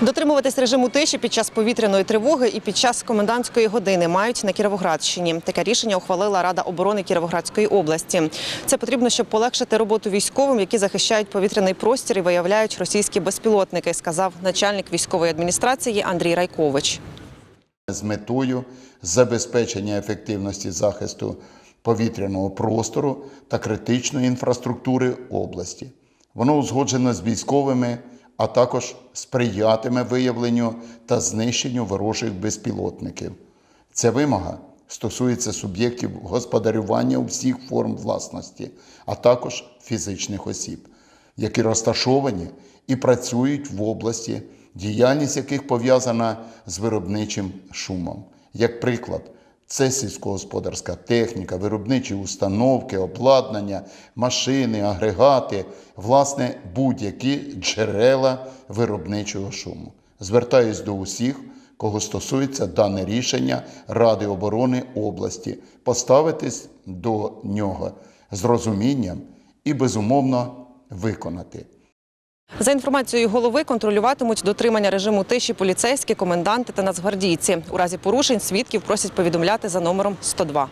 Дотримуватись режиму тиші під час повітряної тривоги і під час комендантської години мають на Кіровоградщині. Таке рішення ухвалила Рада оборони Кіровоградської області. Це потрібно, щоб полегшити роботу військовим, які захищають повітряний простір і виявляють російські безпілотники, сказав начальник військової адміністрації Андрій Райкович. з метою забезпечення ефективності захисту повітряного простору та критичної інфраструктури області. Воно узгоджено з військовими, а також сприятиме виявленню та знищенню ворожих безпілотників. Ця вимога стосується суб'єктів господарювання усіх форм власності, а також фізичних осіб, які розташовані і працюють в області, діяльність яких пов'язана з виробничим шумом. Як приклад, це сільськогосподарська техніка, виробничі установки, обладнання, машини, агрегати, власне, будь-які джерела виробничого шуму. Звертаюсь до усіх, кого стосується дане рішення Ради оборони області, поставитись до нього з розумінням і безумовно виконати. За інформацією голови, контролюватимуть дотримання режиму тиші поліцейські, коменданти та нацгвардійці. У разі порушень свідків просять повідомляти за номером 102.